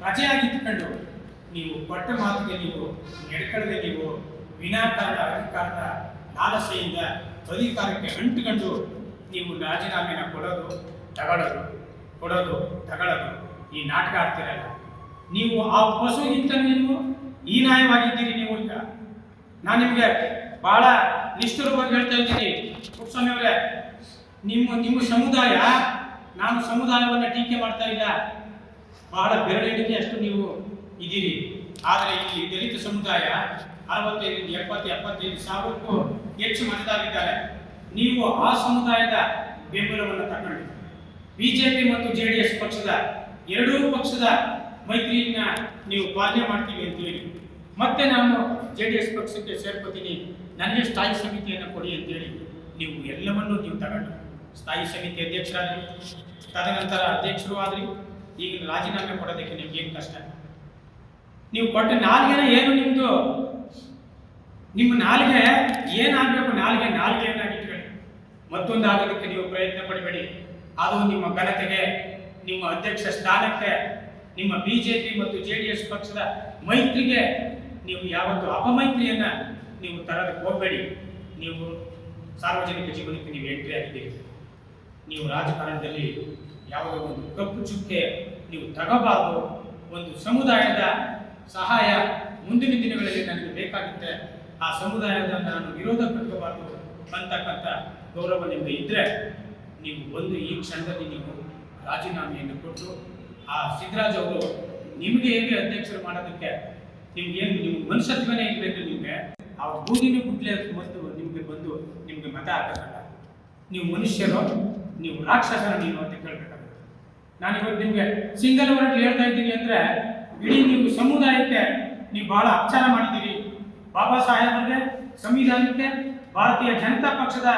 ಪ್ರಜೆಯಾಗಿ ಇಟ್ಕೊಂಡು ನೀವು ಕೊಟ್ಟ ಮಾತಿಗೆ ನೀವು ನಡ್ಕೊಳ್ಳದೆ ನೀವು ವಿನಾಕಾರ ಅಧಿಕಾರದ ಲಾಲಸೆಯಿಂದ ಅಧಿಕಾರಕ್ಕೆ ಅಂಟುಕೊಂಡು ನೀವು ರಾಜೀನಾಮೆನ ಕೊಡೋದು, ತಗೊಳ್ಳೋದು ಕೊಡೋದು, ತಗೊಳ್ಳೋದು ಈ ನಾಟಕ ಆಗ್ತಿರಲ್ಲ ನೀವು ಆ ಪಶುಗಿಂತ ನೀವು ಈ ಹೀನಾಯವಾಗಿದ್ದೀರಿ ನೀವು ಈಗ. ನಾನು ನಿಮಗೆ ಬಹಳ ನಿಷ್ಠುರವಾಗಿ ಹೇಳ್ತಾ ಇದ್ದೀನಿ. ಕುಪ್ಸ್ವಾಮಿ ಅವರೇ ನಿಮ್ಮ ನಿಮ್ಮ ಸಮುದಾಯ, ನಾನು ಸಮುದಾಯವನ್ನು ಟೀಕೆ ಮಾಡ್ತಾ ಇಲ್ಲ. ಬಹಳ ಬೆರಳೆಣಿಕೆ ಅಷ್ಟು ನೀವು ಇದ್ದೀರಿ. ಆದರೆ ಇಲ್ಲಿ ದಲಿತ ಸಮುದಾಯ ಅರವತ್ತೈದು, ಎಪ್ಪತ್ತು, ಎಪ್ಪತ್ತೈದು ಸಾವಿರಕ್ಕೂ ಹೆಚ್ಚು ಮತದಾರರಿದ್ದಾರೆ. ನೀವು ಆ ಸಮುದಾಯದ ಬೆಂಬಲವನ್ನು ತಗೊಂಡು ಬಿಜೆಪಿ ಮತ್ತು ಜೆ ಡಿ ಎಸ್ ಪಕ್ಷದ ಎರಡೂ ಪಕ್ಷದ ಮೈತ್ರಿಯನ್ನ ನೀವು ಪಾಲನೆ ಮಾಡ್ತೀವಿ ಅಂತ ಹೇಳಿ. ಮತ್ತೆ ನಾನು ಜೆ ಡಿ ಎಸ್ ಪಕ್ಷಕ್ಕೆ ಸೇರ್ಕೋತೀನಿ. ನನಗೆ ಸ್ಥಾಯಿ ಸಮಿತಿಯನ್ನು ಕೊಡಿ ಅಂತೇಳಿ ನೀವು ಎಲ್ಲವನ್ನೂ ನೀವು ತಗೊಂಡು ಸ್ಥಾಯಿ ಸಮಿತಿ ಅಧ್ಯಕ್ಷರಾದ್ರಿ ತದನಂತರ ಅಧ್ಯಕ್ಷರು ಆದ್ರಿ ಈಗ ರಾಜೀನಾಮೆ ಕೊಡೋದಕ್ಕೆ ನಿಮ್ಗೆ ಏನು ಕಷ್ಟ? ನೀವು ಕೊಟ್ಟ ನಾಲ್ಗೆನ ಏನು ನಿಮ್ಮದು ನಿಮ್ಮ ನಾಲ್ಗೆ ಏನಾಗಬೇಕು ನಾಲ್ಗೆ ನಾಲ್ಗೆ ಏನಾಗಿಟ್ಕೊಳ್ಳಿ ಮತ್ತೊಂದು ಆಗೋದಕ್ಕೆ ನೀವು ಪ್ರಯತ್ನ ಪಡಬೇಡಿ. ಅದು ನಿಮ್ಮ ಘನತೆಗೆ, ನಿಮ್ಮ ಅಧ್ಯಕ್ಷ ಸ್ಥಾನಕ್ಕೆ, ನಿಮ್ಮ ಬಿಜೆಪಿ ಮತ್ತು ಜೆ ಡಿ ಎಸ್ ಪಕ್ಷದ ಮೈತ್ರಿಗೆ ನೀವು ಯಾವತ್ತು ಅಪಮೈತ್ರಿಯನ್ನ ನೀವು ತರೋದಕ್ಕೆ ಹೋಗಬೇಡಿ. ನೀವು ಸಾರ್ವಜನಿಕ ಜೀವನಕ್ಕೆ ನೀವು ಎಂಟ್ರಿ ಆಗಿದ್ದೀರಿ. ನೀವು ರಾಜಕಾರಣದಲ್ಲಿ ಯಾವುದೋ ಒಂದು ಕಪ್ಪು ಚುಕ್ಕೆ ನೀವು ತಗಬಾರದು. ಒಂದು ಸಮುದಾಯದ ಸಹಾಯ ಮುಂದಿನ ದಿನಗಳಲ್ಲಿ ನನಗೆ ಬೇಕಾಗುತ್ತೆ. ಆ ಸಮುದಾಯದ ನಾನು ವಿರೋಧ ಪಡ್ಕೋಬಾರ್ದು ಅಂತಕ್ಕಂಥ ಗೌರವ ನಿಮಗೆ ಇದ್ದರೆ ನೀವು ಒಂದು ಈ ಕ್ಷಣದಲ್ಲಿ ನೀವು ರಾಜೀನಾಮೆಯನ್ನು ಕೊಟ್ಟು, ಆ ಸಿದ್ದರಾಜ್ ಅವರು ನಿಮಗೆ ಹೇಗೆ ಅಧ್ಯಕ್ಷರು ಮಾಡೋದಕ್ಕೆ ನಿಮ್ಗೆ ಏನು ನಿಮ್ಗೆ ಮನುಷ್ಯತ್ವನೇ ಇರಬೇಕು ನಿಮಗೆ, ಆ ಬೂದಿನ ಗುಡ್ಲೆ ಮತ್ತು ನಿಮಗೆ ಬಂದು ನಿಮಗೆ ಮತ ಹಾಕಲ್ಲ ನೀವು ಮನುಷ್ಯರು, ನೀವು ರಾಕ್ಷಸರ ನೀವು ಅಂತ ನಾನು ಇವತ್ತು ನಿಮಗೆ ಸಿಂಗಲ್ ವರ್ಡ್ ಹೇಳ್ತಾ ಇದ್ದೀನಿ ಅಂದರೆ ಇಡೀ ನೀವು ಸಮುದಾಯಕ್ಕೆ ನೀವು ಬಹಳ ಅಪಚಾರ ಮಾಡಿದ್ದೀರಿ ಬಾಬಾ ಸಾಹೇಬರಿಗೆ ಸಂವಿಧಾನಕ್ಕೆ, ಭಾರತೀಯ ಜನತಾ ಪಕ್ಷದ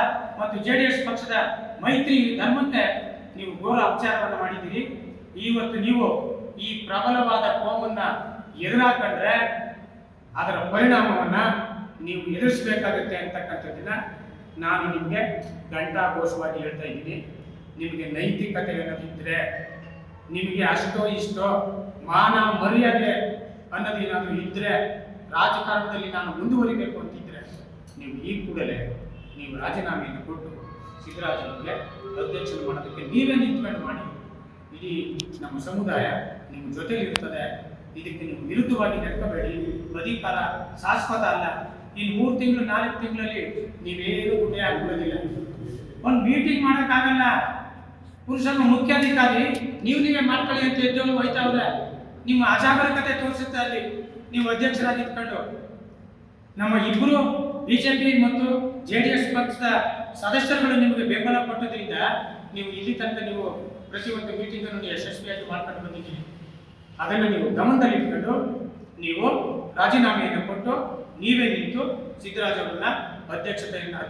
ಮತ್ತು ಜೆ ಡಿ ಎಸ್ ಪಕ್ಷದ ಮೈತ್ರಿ ಧರ್ಮಕ್ಕೆ ನೀವು ಘೋರ ಅಪಚಾರವನ್ನು ಮಾಡಿದ್ದೀರಿ. ಇವತ್ತು ನೀವು ಈ ಪ್ರಬಲವಾದ ಕೋಮನ್ನು ಎದುರಾಕೊಂಡ್ರೆ ಅದರ ಪರಿಣಾಮವನ್ನು ನೀವು ಎದುರಿಸಬೇಕಾಗುತ್ತೆ ಅಂತಕ್ಕಂಥದ್ದನ್ನ ನಾನು ನಿಮಗೆ ಘಂಟಾಘೋಷವಾಗಿ ಹೇಳ್ತಾ ಇದ್ದೀನಿ. ನಿಮಗೆ ನೈತಿಕತೆ ಅನ್ನೋದಿದ್ರೆ ನಿಮಗೆ ಅಷ್ಟೋ ಇಷ್ಟೋ ಮಾನ ಮರ್ಯಾದೆ ಅನ್ನೋದೇನಾದರೂ ಇದ್ರೆ ರಾಜಕಾರಣದಲ್ಲಿ ನಾನು ಮುಂದುವರಿಬೇಕು ಅಂತಿದ್ರೆ ನೀವು ಈ ಕೂಡಲೇ ನೀವು ರಾಜೀನಾಮೆಯನ್ನು ಕೊಟ್ಟು ಸಿದ್ದರಾಜನಿಗೆ ಅಧ್ಯಕ್ಷರು ಮಾಡೋದಕ್ಕೆ ನೀವೇ ನಿಂತ್ಕೊಂಡು ಮಾಡಿ. ಇಡೀ ನಮ್ಮ ಸಮುದಾಯ ನಿಮ್ಮ ಜೊತೆಲಿ ಇರ್ತದೆ ಇದಕ್ಕೆ ನೀವು ವಿರುದ್ಧವಾಗಿ ನಡ್ಕೋಬೇಡಿ. ಅಧಿಕಾರ ಶಾಶ್ವತ ಅಲ್ಲ. ಈ ಮೂರು ತಿಂಗಳು, ನಾಲ್ಕು ತಿಂಗಳಲ್ಲಿ ನೀವೇನು ಗುಡ್ಡೆ ಆಗೋದಿಲ್ಲ ಒಂದು ಮೀಟಿಂಗ್ ಮಾಡೋಕ್ಕಾಗಲ್ಲ. ಪುರುಷನ ಮುಖ್ಯಾಧಿಕಾರಿ ನೀವು ನೀವೇ ಮಾಡ್ಕೊಳ್ಳಿ ಅಂತ ಉದ್ಯೋಗ ಹೋಯ್ತಾ ಹೋದ್ರೆ ನಿಮ್ಮ ಅಜಾಗರೂಕತೆ ತೋರಿಸುತ್ತೆ ಅಲ್ಲಿ. ನೀವು ಅಧ್ಯಕ್ಷರಾಗಿ ಇಟ್ಕೊಂಡು ನಮ್ಮ ಇಬ್ಬರು ಬಿಜೆಪಿ ಮತ್ತು ಜೆ ಡಿ ಎಸ್ ಪಕ್ಷದ ಸದಸ್ಯರುಗಳು ನಿಮಗೆ ಬೆಂಬಲ ಕೊಟ್ಟದ್ರಿಂದ ನೀವು ಇಲ್ಲಿ ತನಕ ನೀವು ಪ್ರತಿಯೊಂದು ಮೀಟಿಂಗ್ ಅನ್ನು ಯಶಸ್ವಿಯಾಗಿ ಮಾಡ್ಕೊಂಡು ಬಂದಿದ್ದೀರಿ. ಅದನ್ನು ನೀವು ಗಮನದಲ್ಲಿ ಇಟ್ಕೊಂಡು ನೀವು ರಾಜೀನಾಮೆಯನ್ನು ಕೊಟ್ಟು ನೀವೇ ನಿಂತು ಸಿದ್ದರಾಜ್ ಅವರನ್ನ ಅಧ್ಯಕ್ಷತೆಯನ್ನು